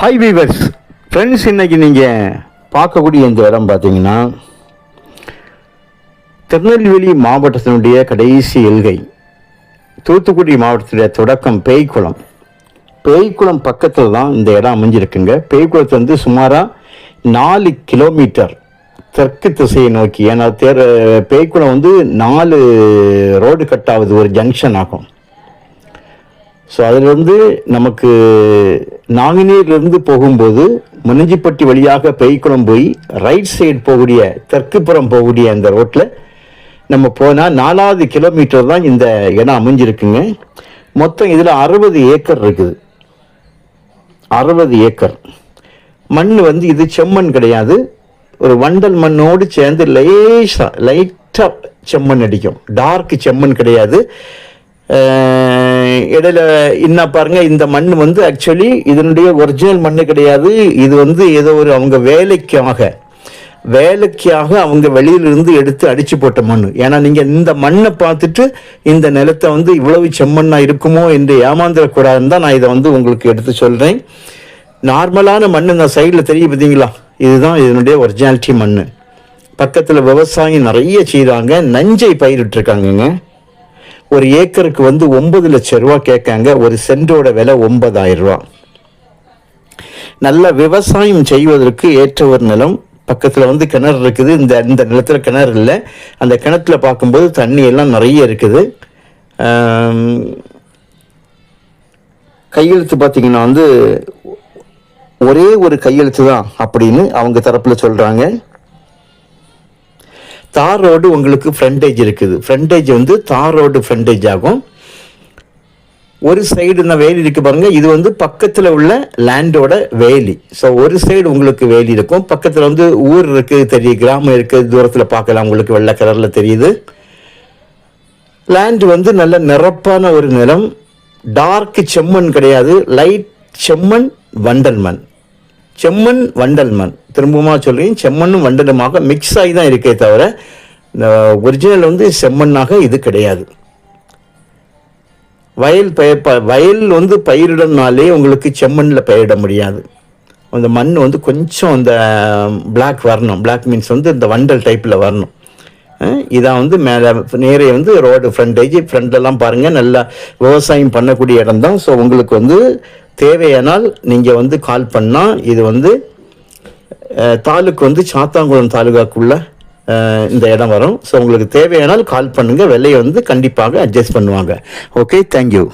Hi viewers friends இன்னைக்கு நீங்கள் பார்க்கக்கூடிய இந்த இடம் பார்த்தீங்கன்னா திருநெல்வேலி மாவட்டத்தினுடைய கடைசி எல்கை தூத்துக்குடி மாவட்டத்தினுடைய தொடக்கம் பேய்க்குளம் பேய்க்குளம் பக்கத்தில் தான் இந்த இடம் அமைஞ்சிருக்குங்க. பேய்க்குளத்து வந்து சுமாராக நாலு கிலோமீட்டர் தெற்கு திசையை நோக்கி. ஏன்னா தேர் பேய்க்குளம் வந்து நாலு ரோடு கட் ஆகுது ஒரு ஜங்ஷன் ஆகும். ஸோ அதிலிருந்து நமக்கு நாங்குநீர்லேருந்து போகும்போது முனிஞ்சிப்பட்டி வழியாக பெய்க்குளம் போய் ரைட் சைடு போகக்கூடிய தெற்குப்புறம் போகக்கூடிய அந்த ரோட்டில் நம்ம போனால் நாலாவது கிலோமீட்டர் தான் இந்த இடம் அமைஞ்சிருக்குங்க. மொத்தம் இதில் அறுபது ஏக்கர் இருக்குது. அறுபது ஏக்கர். மண் வந்து இது செம்மண் கிடையாது. ஒரு வண்டல் மண்ணோடு சேர்ந்து லேசாக லைட்டாக செம்மண் அடிக்கும். டார்க் செம்மண் கிடையாது. இடையில என்ன பாருங்க இந்த மண் வந்து ஆக்சுவலி இதனுடைய ஒரிஜினல் மண் கிடையாது. இது வந்து ஏதோ ஒரு அவங்க வேலைக்காக வேலைக்காக அவங்க வெளியிலிருந்து எடுத்து அடிச்சு போட்ட மண். ஏன்னா நீங்கள் இந்த மண்ணை பார்த்துட்டு இந்த நிலத்தை வந்து இவ்வளவு செம்மண்ணாக இருக்குமோ என்று ஏமாந்துடக்கூடாதுன்னு தான் நான் இதை வந்து உங்களுக்கு எடுத்து சொல்கிறேன் நார்மலான மண் இந்த சைடில் தெரியும் பார்த்தீங்களா? இதுதான் இதனுடைய ஒரிஜினாலிட்டி மண் பக்கத்தில் விவசாயம் நிறைய செய்கிறாங்க நஞ்சை பயிரிட்டுருக்காங்கங்க. ஒரு ஏக்கருக்கு வந்து ஒன்பது லட்சம் ரூபா கேட்காங்க. ஒரு சென்டோட விலை ஒன்பதாயிரம் ரூபா. நல்ல விவசாயம் செய்வதற்கு ஏற்ற ஒரு நிலம். பக்கத்தில் வந்து கிணறு இருக்குது. இந்த இந்த நிலத்தில் கிணறு இல்லை. அந்த கிணத்துல பார்க்கும்போது தண்ணி எல்லாம் நிறைய இருக்குது. கையெழுத்து பார்த்தீங்கன்னா வந்து ஒரே ஒரு கையெழுத்து தான் அப்படின்னு அவங்க தரப்பில் சொல்கிறாங்க தார் ரோடு உங்களுக்கு ஃப்ரண்டேஜ் இருக்குது. ஃப்ரண்டேஜ் வந்து தார் ரோடு ஃப்ரண்டேஜ் ஆகும். ஒரு சைடு நான் வேலி இருக்கு பாருங்க. இது வந்து பக்கத்தில் உள்ள லேண்டோட வேலி. ஸோ ஒரு சைடு உங்களுக்கு வேலி இருக்கும். பக்கத்தில் வந்து ஊர் இருக்கு தெரியும் கிராமம் இருக்கு தூரத்தில் பார்க்கலாம். உங்களுக்கு வெள்ளை கலரில் தெரியுது. லேண்ட் வந்து நல்ல நிரப்பான ஒரு நிலம். டார்க் செம்மண் கிடையாது. லைட் செம்மண் வண்டல் மண் செம்மண் வண்டல் மண். திரும்பமாக சொல்கிறேன் செம்மண்ணும் வண்டலுமாக மிக்ஸ் ஆகி தான் இருக்கே தவிர இந்த ஒரிஜினல் வந்து செம்மண்ணாக இது கிடையாது. வயல் பய வயல் வந்து பயிரிடனாலே உங்களுக்கு செம்மண்ணில் பயிரிட முடியாது. அந்த மண் வந்து கொஞ்சம் அந்த பிளாக் வரணும். பிளாக் மீன்ஸ் வந்து இந்த வண்டல் டைப்பில் வரணும். இதான் வந்து மேலே நேரே வந்து ரோடு ஃப்ரண்டேஜ் ஃப்ரண்ட்லலாம் பாருங்கள் நல்லா விவசாயம் பண்ணக்கூடிய இடம் தான் ஸோ உங்களுக்கு வந்து தேவையானால் நீங்கள் வந்து கால் பண்ணால் இது வந்து தாலுக்கு வந்து சாத்தாங்குளம் தாலுகாக்குள்ள இந்த இடம் வரும். ஸோ உங்களுக்கு தேவையானால் கால் பண்ணுங்கள் விலையை வந்து கண்டிப்பாக அட்ஜஸ்ட் பண்ணுவாங்க. Okay thank you